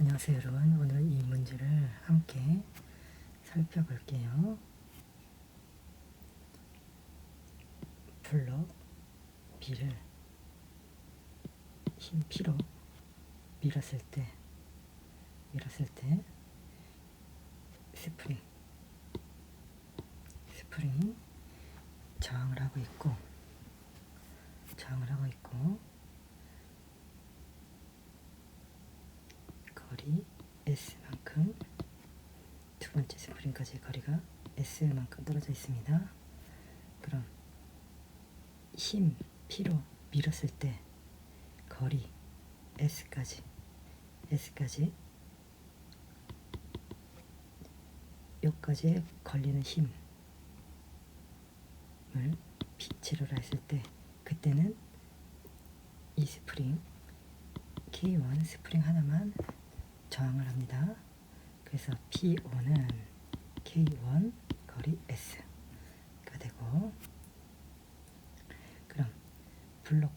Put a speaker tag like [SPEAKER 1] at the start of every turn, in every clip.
[SPEAKER 1] 안녕하세요 여러분. 오늘 이 문제를 함께 살펴볼게요. 블럭 B를 힘 P로 밀었을 때 밀었을 때 스프링 스프링이 저항을 하고 있고 저항을 하고 있고 거리 S만큼 두 스프링까지 거리가 S만큼 떨어져 있습니다. 그럼 힘 P로 밀었을 때 거리 S까지 S까지 여기까지에 걸리는 힘을 P제로라 했을 때 그때는 이 스프링 K1 스프링 하나만 저항을 합니다. 그래서 P5는 K1 거리 S가 되고 그럼 블록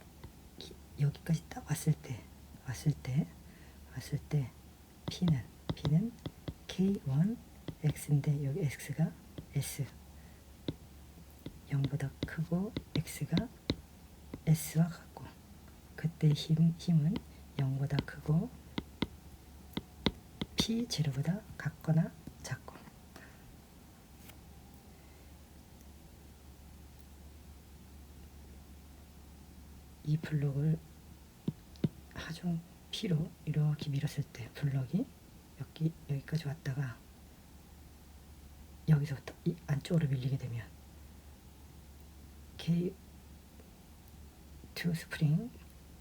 [SPEAKER 1] 기- 여기까지 딱 왔을 때 왔을 때 왔을 때 P는 P는 K1 X인데 여기 X가 S. 0보다 크고 X가 S와 같고 그때 힘, 힘은 0보다 크고 P 제로보다 같거나 작고 이 블록을 하중 P로 이렇게 밀었을 때 블록이 여기 여기까지 왔다가 여기서부터 이 안쪽으로 밀리게 되면 K2 스프링,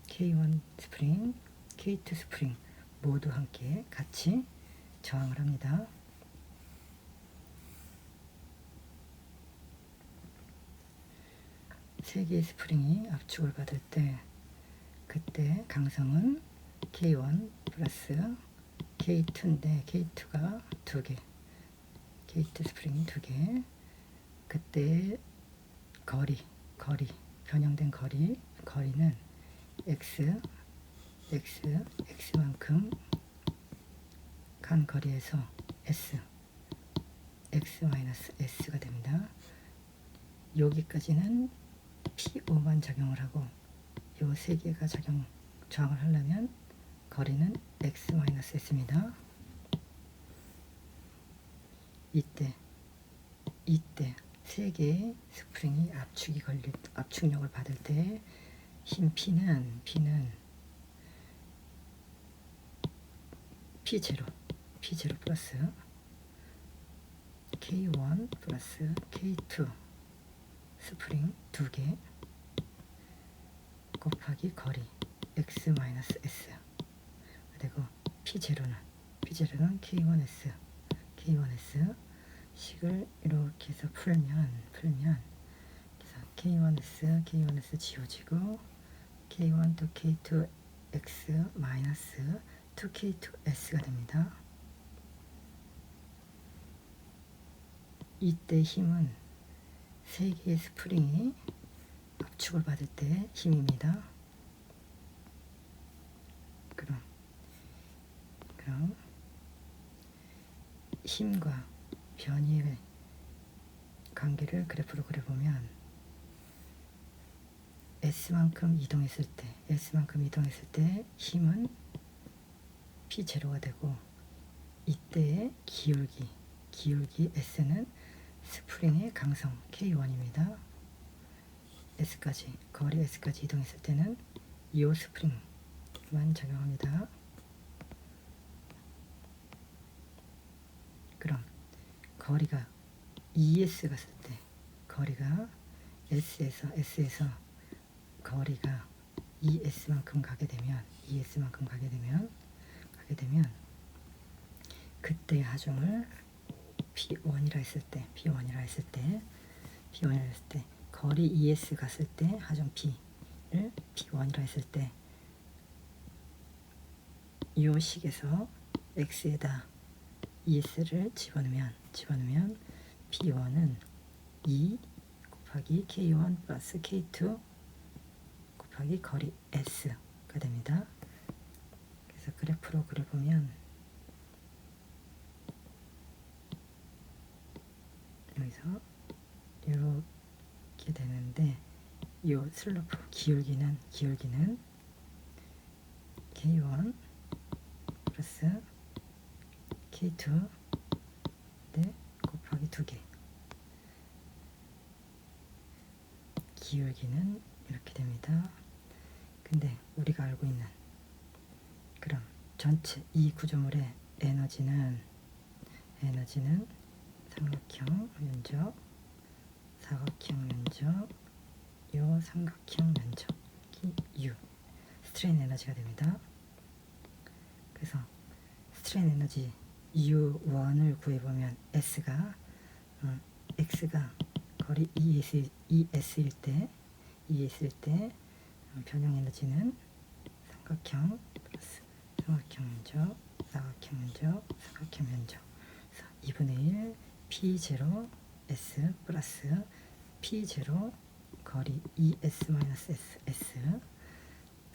[SPEAKER 1] K1 스프링, K2 스프링 모두 함께 같이 저항을 합니다. 세 개의 스프링이 압축을 받을 때 그때 강성은 K1 플러스 K2인데 K2가 두 개, K2 스프링이 두 개. 그때 거리, 거리, 변형된 거리, 거리는 x, x, x만큼 간 거리에서 s, x 마이너스 s가 됩니다. 여기까지는 P5만 작용을 하고 요 세 개가 작용 저항을 하려면 거리는 x 마이너스 s입니다. 이때 이때 세 개의 스프링이 압축이 걸릴 압축력을 받을 때힘 P는 P는 P 제로 P 제로 플러스 K1 플러스 K2 스프링 두 개. 곱하기 거리 x 마이너스 s. 그리고 P 제로는 P 제로는 K1S K1S 식을 이렇게 해서 풀면 풀면 그래서 K1S K1S 지워지고 K1 또 K2 X 마이너스 2K2S가 됩니다. 이때 힘은 세 개의 스프링이 압축을 받을 때 힘입니다. 그럼 그럼 힘과 변이의 관계를 그래프로 그려보면 S만큼 이동했을 때 S만큼 이동했을 때 힘은 P 제로가 되고 이때의 기울기 기울기 S는 스프링의 강성 K1입니다. S까지 거리 S까지 이동했을 때는 이 스프링만 작용합니다. 그럼 거리가 ES 갔을 때 거리가 S에서 S에서 거리가 ES만큼 가게 되면 ES만큼 가게 되면 가게 되면 그때 하중을 P1이라 했을 때 P1이라 했을 때 P1이라 했을 때 거리 ES 갔을 때 하중 P를 P1이라 했을 때 이 식에서 X에다 ES를 집어넣으면 집어넣으면 P1은 2 곱하기 K1 플러스 K2 곱하기 거리 S가 됩니다. 그래서 그래프로 그려보면 여기서 이렇게 되는데 요 슬로프 기울기는 기울기는 K1 플러스 K2 네 곱하기 2개 기울기는 이렇게 됩니다. 근데 우리가 알고 있는 그럼 전체 이 구조물의 에너지는 에너지는 삼각형 면적 사각형 면적 요 삼각형 면적이 U 스트레인 에너지가 됩니다. 그래서 스트레인 에너지 U1을 구해보면 S가 어, X가 거리 ES, ES일 때 ES일 때 어, 변형 에너지는 삼각형 플러스 삼각형 면적 사각형 면적 사각형 면적 그래서 2분의 1 P0 S 플러스 P0 거리 ES 마이너스 S S.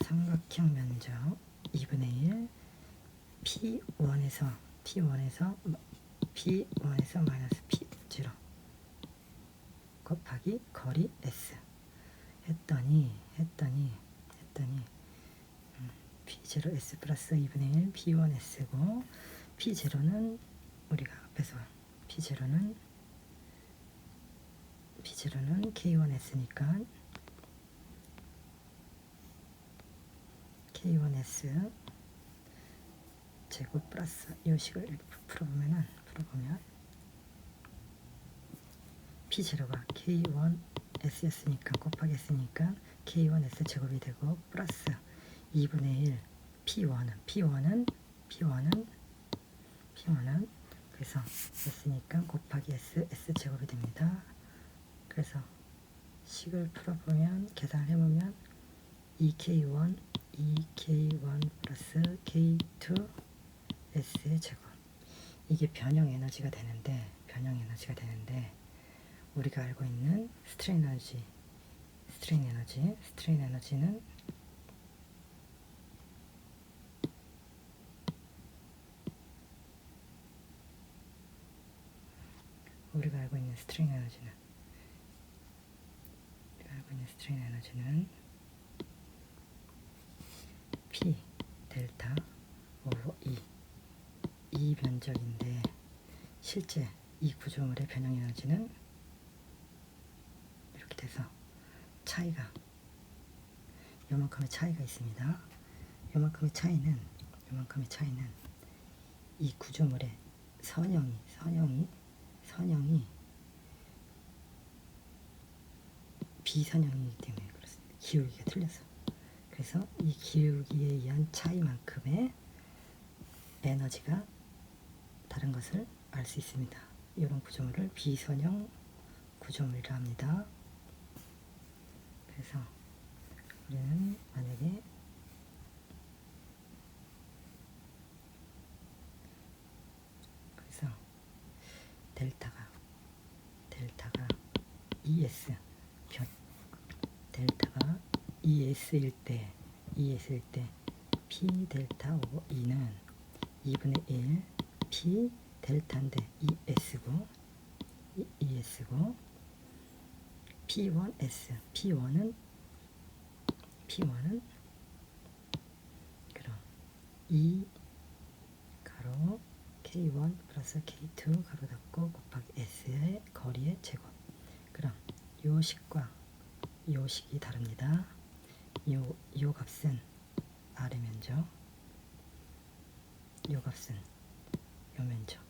[SPEAKER 1] 삼각형 면적 2분의 1 P1에서 P1에서 P1에서 마이너스 P0 곱하기 거리 S. 했더니 했더니 했더니 음, P0 S 플러스 2분의 1 P1 S고 P0는 우리가 앞에서 P0는 P0는 K1 S니까 K1S 제곱 플러스 요식을 풀어보면은 풀어보면 P0가 K1S였으니까 곱하기 했으니까 K1S 제곱이 되고 플러스 2분의 1 P1은 P1은 P1은 P1은 그래서 S니까 곱하기 S S 제곱이 됩니다. 그래서 식을 풀어보면 계산을 해보면 2K1 2K1 플러스 K2 S의 제곱 이게 변형 에너지가 되는데 변형 에너지가 되는데 우리가 알고 있는 스트레인 에너지 스트레인 에너지 스트레인 에너지는 우리가 알고 있는 스트레인 에너지는 우리가 알고 있는 스트레인 에너지는 P 델타 오버 E 이 면적인데 실제 이 구조물의 변형 에너지는 이렇게 돼서 차이가 요만큼의 차이가 있습니다. 요만큼의 차이는 요만큼의 차이는 이 구조물의 선형이 선형이 선형이 비선형이기 때문에 그렇습니다. 기울기가 틀려서 그래서 이 기울기에 의한 차이만큼의 에너지가 다른 것을 알 수 있습니다. 이런 구조물을 비선형 구조물이라 합니다. 그래서 우리는 만약에 그래서 델타가 델타가 ES 변 델타가 ES일 때 ES일 때 P 델타 오버 E는 2분의 1 P 델타인데 ES고 ES고 P1S P1은 P1은 그럼 E 가로 K1 플러스 K2 가로 닫고 곱하기 S의 거리의 제곱. 그럼 요 식과 요 식이 다릅니다. 요, 요 값은 R의 면적 요 값은 요 면적